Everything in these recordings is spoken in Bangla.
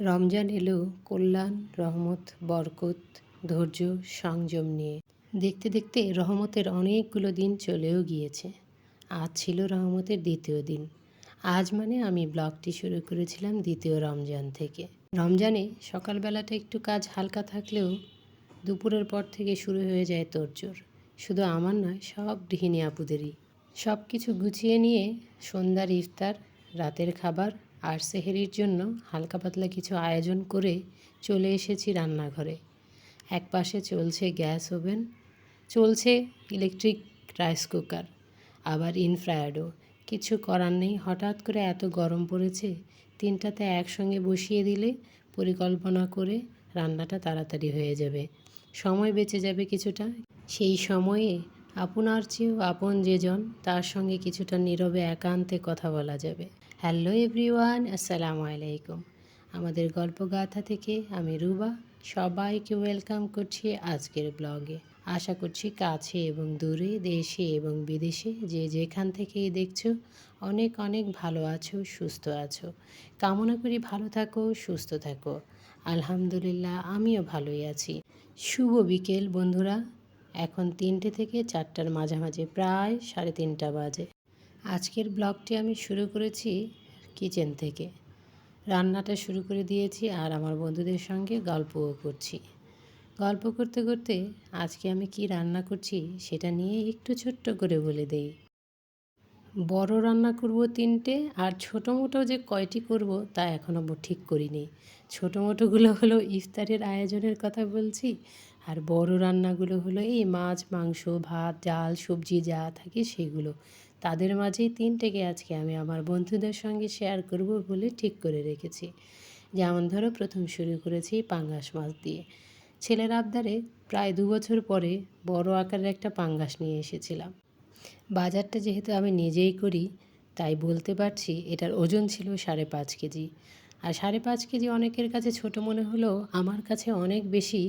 রমজান এলো কল্যাণ, রহমত, বরকত, ধৈর্য, সংযম নিয়ে। দেখতে দেখতে রহমতের অনেকগুলো দিন চলেও গিয়েছে। আজ ছিল রহমতের দ্বিতীয় দিন। আজ মানে আমি ব্লগটি শুরু করেছিলাম দ্বিতীয় রমজান থেকে। রমজানে সকালবেলাটা একটু কাজ হালকা থাকলেও দুপুরের পর থেকে শুরু হয়ে যায় তোড়জোড়। শুধু আমার নয়, সব গৃহিণী আপুদেরই। সব কিছু গুছিয়ে নিয়ে সন্ধ্যার ইফতার, রাতের খাবার আর সেহেরির জন্য হালকা পাতলা কিছু আয়োজন করে চলে এসেছি রান্নাঘরে। এক পাশে চলছে গ্যাস ওভেন, চলছে ইলেকট্রিক রাইস কুকার, আবার ইনফ্রায়ারও। কিছু করার নেই, হঠাৎ করে এত গরম পড়েছে, তিনটাতে একসঙ্গে বসিয়ে দিলে পরিকল্পনা করে রান্নাটা তাড়াতাড়ি হয়ে যাবে। সময় বেঁচে যাবে কিছুটা। সেই সময়ে আপনার চেয়েও আপন যেজন, তার সঙ্গে কিছুটা নীরবে একান্তে কথা বলা যাবে। হ্যালো এভরিওয়ান, আসসালামু আলাইকুম। আমাদের গল্পগাথা থেকে আমি রুবা সবাইকে ওয়েলকাম করছি আজকের ব্লগে। আশা করছি কাছে এবং দূরে, দেশে এবং বিদেশে যে যেখান থেকেই দেখছ, অনেক অনেক ভালো আছো, সুস্থ আছো। কামনা করি ভালো থাকো, সুস্থ থাকো। আলহামদুলিল্লাহ, আমিও ভালোই আছি। শুভ বিকেল বন্ধুরা। এখন তিনটে থেকে চারটার মাঝামাঝি, প্রায় সাড়ে তিনটা বাজে। আজকের ব্লগটি আমি শুরু করেছি কিচেন থেকে। রান্নাটা শুরু করে দিয়েছি আর আমার বন্ধুদের সঙ্গে গল্পও করছি। গল্প করতে করতে আজকে আমি কি রান্না করছি সেটা নিয়ে একটু ছোট্ট করে বলে দেই। বড় রান্না করব তিনটে আর ছোটো মোটো যে কয়টি করব তা এখনও ঠিক করিনি। ছোটো মোটোগুলো হলো ইফতারের আয়োজনের কথা বলছি আর বড় রান্নাগুলো হলো এই মাছ, মাংস, ভাত, ডাল, সবজি যা থাকে সেগুলো। তাদের মাঝেই তিনটেকে আজকে আমি আমার বন্ধুদের সঙ্গে শেয়ার করব বলে ঠিক করে রেখেছি। যেমন ধরো, প্রথম শুরু করেছি পাঙ্গাস মাছ দিয়ে। ছেলের আবদারে প্রায় দু বছর পরে বড় আকারের একটা পাঙ্গাস নিয়ে এসেছিলাম। বাজারটা যেহেতু আমি নিজেই করি, তাই বলতে পারছি এটার ওজন ছিল সাড়ে পাঁচ কেজি। আর সাড়ে পাঁচ কেজি অনেকের কাছে ছোট মনে হলেও আমার কাছে অনেক বেশি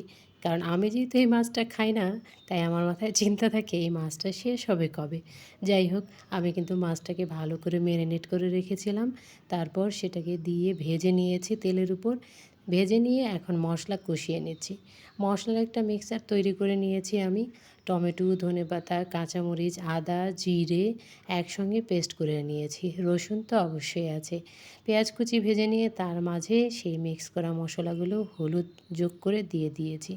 কারণ আমি যেহেতু এই মাছটা খাই না, তাই আমার মাথায় চিন্তা থাকে এই মাছটা শেষ হবে কবে। যাই হোক, আমি কিন্তু মাছটাকে ভালো করে ম্যারিনেট করে রেখেছিলাম। তারপর সেটাকে দিয়ে ভেজে নিয়েছি তেলের উপর। ভেজে নিয়ে এখন মশলা কষিয়ে নিচ্ছি। মশলার একটা মিক্সার তৈরি করে নিয়েছি আমি। টমেটো ধনে পাতা কাঁচামরিচ, আদা, জিরে একসঙ্গে পেস্ট করে নিয়েছি। রসুন তো অবশ্যই আছে। পেঁয়াজ কুচি ভেজে নিয়ে তার মাঝে সেই মিক্স করা মশলাগুলো হলুদ যোগ করে দিয়ে দিয়েছি।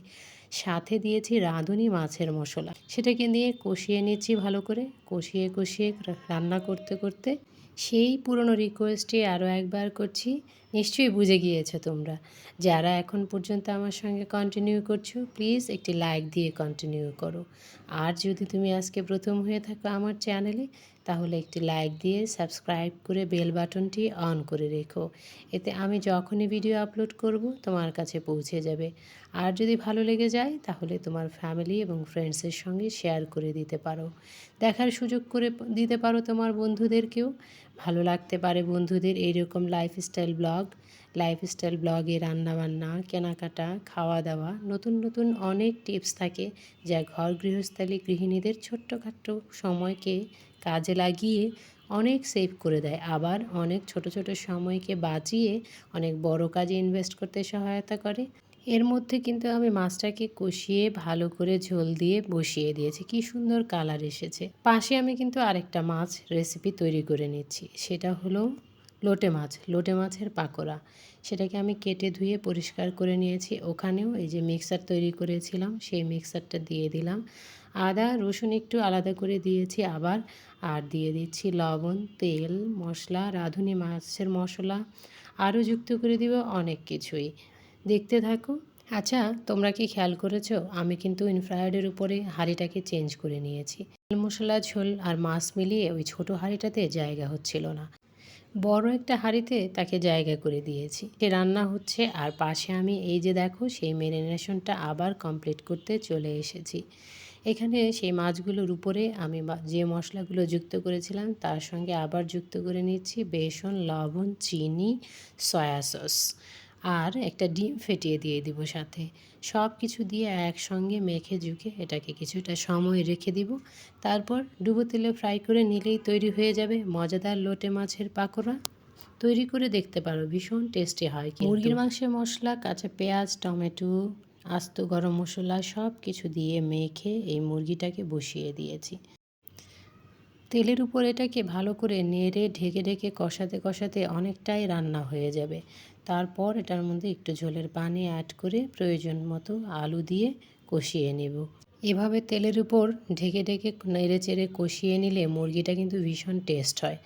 সাথে দিয়েছি রাঁধুনি মাছের মশলা। সেটাকে নিয়ে কষিয়ে নিচ্ছি ভালো করে। কষিয়ে কষিয়ে রান্না করতে করতে সেই পুরনো রিকোয়েস্টটি আরও একবার করছি। নিশ্চয়ই বুঝে গিয়েছো তোমরা। যারা এখন পর্যন্ত আমার সঙ্গে কন্টিনিউ করছ প্লিজ একটি লাইক দিয়ে কন্টিনিউ করো। আর যদি তুমি আজকে প্রথম হয়ে থাকো আমার চ্যানেলে তাহলে একটি লাইক দিয়ে সাবস্ক্রাইব করে বেল বাটনটি অন করে রেখো। এতে আমি যখনই ভিডিও আপলোড করব, তোমার কাছে পৌঁছে যাবে। আর যদি ভালো লেগে যায়, তাহলে তোমার ফ্যামিলি এবং ফ্রেন্ডসের সঙ্গে শেয়ার করে দিতে পারো। দেখার সুযোগ করে দিতে পারো তোমার বন্ধুদেরকেও। ভালো লাগতে পারে বন্ধুদের এইরকম লাইফস্টাইল ব্লগ লাইফস্টাইল ব্লগে রান্নাবান্না, কেনাকাটা খাওয়া দাওয়া নতুন নতুন অনেক টিপস থাকে যা ঘর গৃহস্থালী গৃহিণীদের ছোট্টখাট্ট সময়কে কাজে লাগিয়ে অনেক সেভ করে দেয়। আবার অনেক ছোট ছোট সময়কে বাঁচিয়ে অনেক বড় কাজে ইনভেস্ট করতে সহায়তা করে। এর মধ্যে কিন্তু আমি মাছটাকে কষিয়ে ভালো করে ঝোল দিয়ে বসিয়ে দিয়েছি। কি সুন্দর কালার এসেছে। পাশে আমি কিন্তু আরেকটা মাছ রেসিপি তৈরি করে নিচ্ছি। সেটা হলো লোটে মাছ, লোটে মাছের পাকোড়া। সেটাকে আমি কেটে ধুয়ে পরিষ্কার করে নিয়েছি। ওখানেও এই যে মিক্সার তৈরি করেছিলাম, সেই মিক্সারটা দিয়ে দিলাম। আদা, রসুন একটু আলাদা করে দিয়েছি আবার। আর দিয়ে দিচ্ছি লবণ, তেল, মশলা, রাঁধুনি মাছের মশলা। আরও যুক্ত করে দিব অনেক কিছুই। দেখতে থাকো। আচ্ছা তোমরা কি খেয়াল করেছ? আমি কিন্তু ইনফ্রায়ার্ডের উপরে হাঁড়িটাকে চেঞ্জ করে নিয়েছি। তেল, মশলা, ঝোল আর মাছ মিলিয়ে ওই ছোটো হাঁড়িটাতে জায়গা হচ্ছিল না। বড় একটা হাঁড়িতে তাকে জায়গা করে দিয়েছি। সে রান্না হচ্ছে আর পাশে আমি এই যে দেখো, সেই মেরিনেশনটা আবার কমপ্লিট করতে চলে এসেছি। এখানে সেই মাছগুলোর উপরে আমি যে মশলাগুলো যুক্ত করেছিলাম, তার সঙ্গে আবার যুক্ত করে নিচ্ছি বেসন, লবণ, চিনি, সয়া সস। আর একটা ডিম ফেটিয়ে দিয়ে দিব সাথে। সব কিছু দিয়ে একসঙ্গে মেখে ঝুঁকে এটাকে কিছুটা সময় রেখে দিব। তারপর ডুবো তেলে ফ্রাই করে নিলেই তৈরি হয়ে যাবে মজাদার লোটে মাছের পাকোড়া। তৈরি করে দেখতে পারো, ভীষণ টেস্টি হয়। মুরগির মাংসের মশলা, কাঁচা পেঁয়াজ, টমেটো, আস্ত গরম মশলা সব কিছু দিয়ে মেখে এই মুরগিটাকে বসিয়ে দিয়েছি। তেলের উপর এটাকে ভালো করে নেড়ে, ঢেকে ঢেকে কষাতে কষাতে অনেকটাই রান্না হয়ে যাবে। তারপর এটার মধ্যে একটু ঝোলের পানি অ্যাড করে প্রয়োজন মতো আলু দিয়ে কষিয়ে নেব। এভাবে তেলের উপর ঢেকে ঢেকে নেড়ে চেড়ে কষিয়ে নিলে মুরগিটা কিন্তু ভীষণ টেস্ট হয়।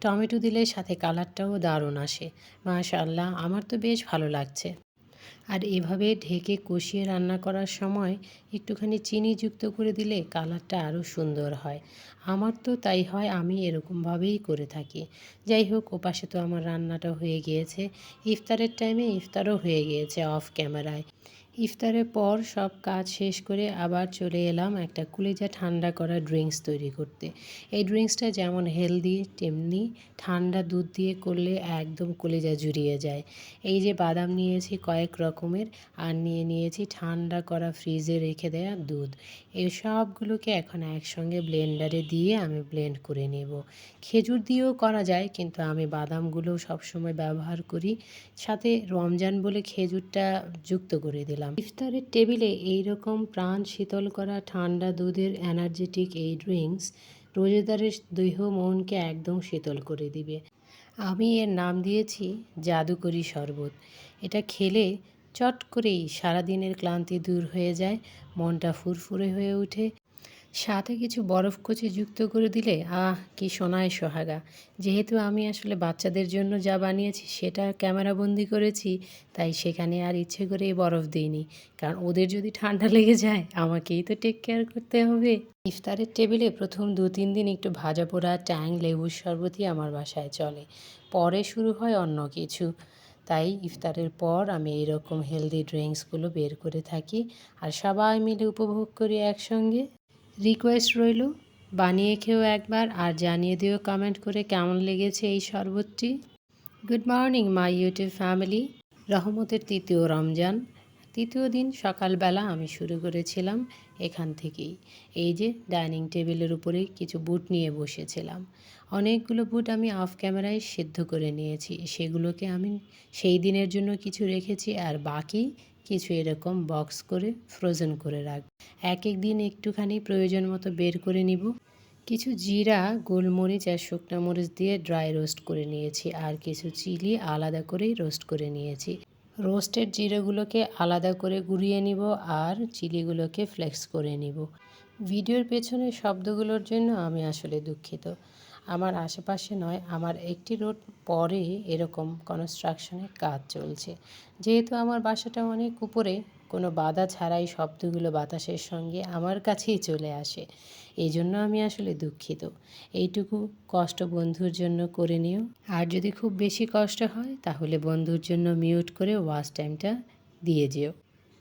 টমেটো দিলে সাথে কালারটাও দারুণ আসে। মাশাআল্লাহ, আমার তো বেশ ভালো লাগছে। আর এভাবে ঢেকে কষিয়ে রান্না করার সময় একটুখানি চিনি যুক্ত করে দিলে কালারটা আরও সুন্দর হয়। আমার তো তাই হয়, আমি এরকমভাবেই করে থাকি। যাই হোক, ওপাশে তো আমার রান্নাটা হয়ে গিয়েছে। ইফতারের টাইমে ইফতারও হয়ে গিয়েছে অফ ক্যামেরায় ইফতারের পর সব কাজ শেষ করে আবার চলে এলাম একটা কুলেজা ঠান্ডা করা ড্রিঙ্কস তৈরি করতে। এই ড্রিঙ্কসটা যেমন হেলদি, তেমনি ঠান্ডা দুধ দিয়ে করলে একদম কলেজা জুড়িয়ে যায়। এই যে বাদাম নিয়েছি কয়েক রকমের আর নিয়ে নিয়েছি ঠান্ডা করা ফ্রিজে রেখে দেওয়া দুধ। এই সবগুলোকে এখন একসঙ্গে ব্লেন্ডারে দিয়ে আমি ব্লেন্ড করে নেব। খেজুর দিয়েও করা যায়, কিন্তু আমি বাদামগুলো সবসময় ব্যবহার করি। সাথে রমজান বলে খেজুরটা যুক্ত করে দিলাম। ইফতারের টেবিলে এই রকম প্রাণ শীতল করা ঠান্ডা দুধের এনার্জেটিক এই ড্রিঙ্কস রোজেদারের দৈহ মনকে একদম শীতল করে দিবে। আমি এর নাম দিয়েছি জাদুকরি শরবত। এটা খেলে চট করেই সারাদিনের ক্লান্তি দূর হয়ে যায়, মনটা ফুরফুরে হয়ে ওঠে। সাথে কিছু বরফ কুচি যুক্ত করে দিলে, আহ, কি সোনায় সোহাগা। যেহেতু আমি আসলে বাচ্চাদের জন্য যা বানিয়েছি, সেটা ক্যামেরাবন্দি করেছি, তাই সেখানে আর ইচ্ছে করে বরফ দিইনি। কারণ ওদের যদি ঠান্ডা লেগে যায়, আমাকেই তো টেক কেয়ার করতে হবে। ইফতারের টেবিলে প্রথম দু তিন দিন একটু ভাজা পোড়া, ট্যাং, লেবুর শরবতই আমার বাসায় চলে। পরে শুরু হয় অন্য কিছু। তাই ইফতারের পর আমি এইরকম হেলদি ড্রিঙ্কসগুলো বের করে থাকি, আর সবাই মিলে উপভোগ করি একসঙ্গে। রিকোয়েস্ট রইল। বানিয়ে খেয়েও একবার আর জানিয়ে দিও কমেন্ট করে কেমন লেগেছে এই শরবতটি। Good morning my YouTube family রহমতের তৃতীয় রমজান। তৃতীয় দিন সকালবেলা আমি শুরু করেছিলাম এখান থেকেই। এই যে ডাইনিং টেবিলের উপরে কিছু বুট নিয়ে বসেছিলাম। অনেকগুলো বুট আমি অফ ক্যামেরায় সিদ্ধ করে নিয়েছি। সেগুলোকে আমি সেই দিনের জন্য কিছু রেখেছি আর বাকি কিছু এরকম বক্স করে ফ্রোজেন করে রাখ। এক এক দিন একটুখানি প্রয়োজন মতো বের করে নিব। কিছু জিরা, গোলমরিচ আর শুকনো মরিচ দিয়ে ড্রাই রোস্ট করে নিয়েছি আর কিছু চিলি আলাদা করেই রোস্ট করে নিয়েছি। রোস্টেড জিরাগুলোকে আলাদা করে গুঁড়িয়ে নিব আর চিলিগুলোকে ফ্লেক্স করে নিব। ভিডিওর পেছনে শব্দগুলোর জন্য আমি আসলে দুঃখিত। আমার আশেপাশে নয়, আমার একটি রোড পরে এরকম কনস্ট্রাকশনের কাজ চলছে। যেহেতু আমার বাসাটা অনেক উপরে, কোনো বাধা ছাড়াই শব্দগুলো বাতাসের সঙ্গে আমার কাছেই চলে আসে। এই জন্য আমি আসলে দুঃখিত। এইটুকু কষ্ট বন্ধুর জন্য করে নিও। আর যদি খুব বেশি কষ্ট হয়, তাহলে বন্ধুর জন্য মিউট করে ওয়াচ টাইমটা দিয়ে যেও।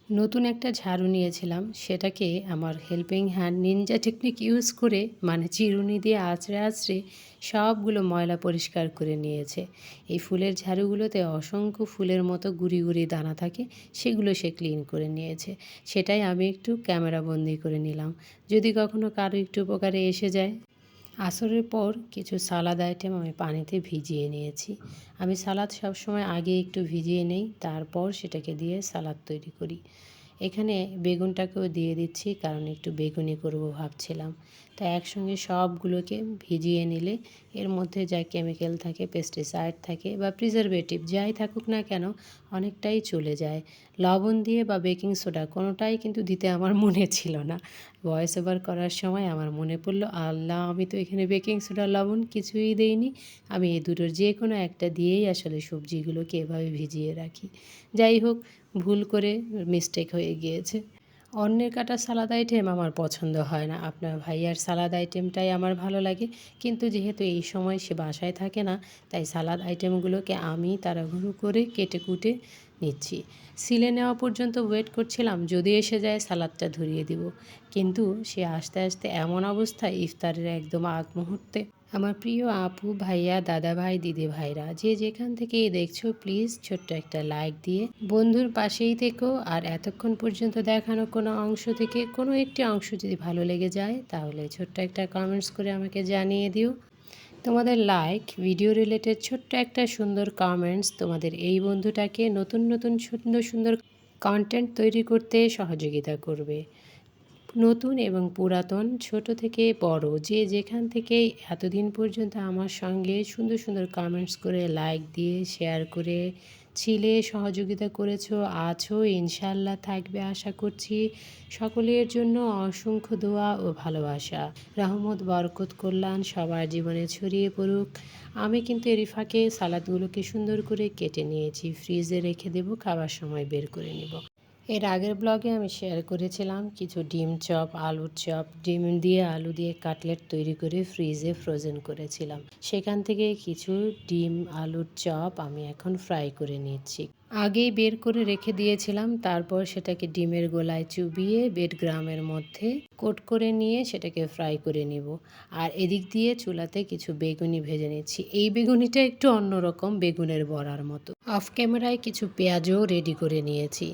নতুন একটা ঝাড়ু নিয়েছিলাম। সেটাকে আমার helping hand ninja technique use করে মানে চিরুনি দিয়ে আঁচড়ে আঁচড়ে সবগুলো ময়লা পরিষ্কার করে নিয়েছে। এই ফুলের ঝাড়ুগুলোতে অসংখ্য ফুলের মতো গুড়ি গুড়ি দানা থাকে, সেগুলো সে ক্লিন করে নিয়েছে। সেটাই আমি একটু ক্যামেরা বন্দি করে নিলাম। যদি কখনো কারও একটু উপকারে এসে যায়। আসরের পর কিছু সালাদ আইটেম আমি পানিতে ভিজিয়ে নিয়েছি। আমি সালাদ সবসময় আগে একটু ভিজিয়ে নেই, তারপর সেটাকে দিয়ে সালাদ তৈরি করি। এখানে বেগুনটাকেও দিয়ে দিচ্ছি, কারণ একটু বেগুনি করব ভাবছিলাম। তো একসঙ্গে সবগুলোকে ভিজিয়ে নিলে এর মধ্যে যা কেমিক্যাল থাকে পেস্টিসাইড থাকে বা প্রিজারভেটিভ যাই থাকুক না কেন অনেকটাই চলে যায়। লবণ দিয়ে বা বেকিং সোডা কোনোটাই কিন্তু দিতে আমার মনে ছিল না। ভয়েস ওভার করার সময় আমার মনে পড়ল, আল্লাহ আমি তো এখানে বেকিং সোডা লবণ কিছুই দেইনি। আমি এই দুটোর যে কোনো একটা দিয়েই আসলে সবজিগুলোকে এভাবে ভিজিয়ে রাখি। যাই হোক, ভুল করে মিস্টেক হয়ে গিয়েছে। অন্যের কাটা সালাদ আইটেম আমার পছন্দ হয় না। আপনার ভাইয়ার সালাদ আইটেমটাই আমার ভালো লাগে। কিন্তু যেহেতু এই সময় সে বাসায় থাকে না, তাই সালাদ আইটেমগুলোকে আমি তাড়াহুড়ো করে কেটে কুটে নিচ্ছি। সিলে নেওয়া পর্যন্ত ওয়েট করছিলাম, যদি এসে যায় সালাদটা ধরিয়ে দিব। কিন্তু সে আস্তে আস্তে এমন অবস্থায় ইফতারের একদম আগ মুহূর্তে। আমার প্রিয় আপু, ভাইয়া, দাদা ভাই, দিদি ভাইরা, যে যেখান থেকেই দেখছ প্লিজ ছোট্ট একটা লাইক দিয়ে বন্ধুর পাশেই থেকো। আর এতক্ষণ পর্যন্ত দেখানো কোনো অংশ থেকে কোনো একটি অংশ যদি ভালো লেগে যায়, তাহলে ছোট্ট একটা কমেন্টস করে আমাকে জানিয়ে দিও। তোমাদের লাইক ভিডিও রিলেটেড ছোট্ট একটা সুন্দর কমেন্টস তোমাদের এই বন্ধুটাকে নতুন নতুন সুন্দর সুন্দর কন্টেন্ট তৈরি করতে সহযোগিতা করবে। নতুন এবং পুরাতন, ছোট থেকে বড়, যে যেখান থেকে এতদিন পর্যন্ত আমার সঙ্গে সুন্দর সুন্দর কমেন্টস করে লাইক দিয়ে শেয়ার করে ছিলে, সহযোগিতা করেছ, আছো ইনশাল্লাহ থাকবে আশা করছি। সকলের জন্য অসংখ্য দোয়া ও ভালোবাসা। রহমত, বরকত, কল্যাণ সবার জীবনে ছড়িয়ে পড়ুক। আমি কিন্তু এরিফাকে সালাদগুলোকে সুন্দর করে কেটে নিয়েছি। ফ্রিজে রেখে দেব, খাবার সময় বের করে নিব। এর আগের ব্লগে আমি শেয়ার করেছিলাম কিছু ডিম চপ, আলুর চপ। ডিম দিয়ে আলু দিয়ে কাটলেট তৈরি করে ফ্রিজে ফ্রোজেন করেছিলাম। সেখান থেকে কিছু ডিম, আলুর চপ আমি এখন ফ্রাই করে নিচ্ছি। আগেই বের করে রেখে দিয়েছিলাম, তারপর সেটাকে ডিমের গোলায় চুবিয়ে বেড গ্রামের মধ্যে কোট করে নিয়ে সেটাকে ফ্রাই করে নিব। আর এদিক দিয়ে চুলাতে কিছু বেগুনি ভেজে নিচ্ছি। এই বেগুনিটা একটু অন্যরকম, বেগুনের বড়ার মতো। অফ ক্যামেরায় কিছু পেঁয়াজও রেডি করে নিয়েছি।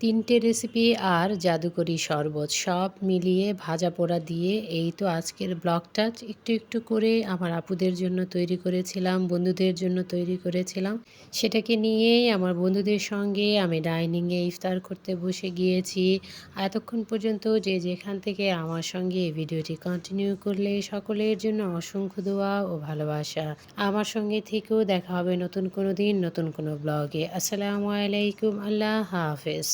তিনটে রেসিপি আর জাদুকরি শরবত সব মিলিয়ে ভাজা পোড়া দিয়ে এই তো আজকের ব্লগটা একটু একটু করে আমার আপুদের জন্য তৈরি করেছিলাম, বন্ধুদের জন্য তৈরি করেছিলাম। সেটাকে নিয়েই আমার বন্ধুদের সঙ্গে আমি ডাইনিংয়ে ইফতার করতে বসে গিয়েছি। এতক্ষণ পর্যন্ত যে যেখান থেকে আমার সঙ্গে এই ভিডিওটি কন্টিনিউ করলে সকলের জন্য অসংখ্য দোয়া ও ভালোবাসা। আমার সঙ্গে থেকেও দেখা হবে নতুন কোনো দিন, নতুন কোনো ব্লগে। আসসালামু আলাইকুম, আল্লাহ হাফেজ।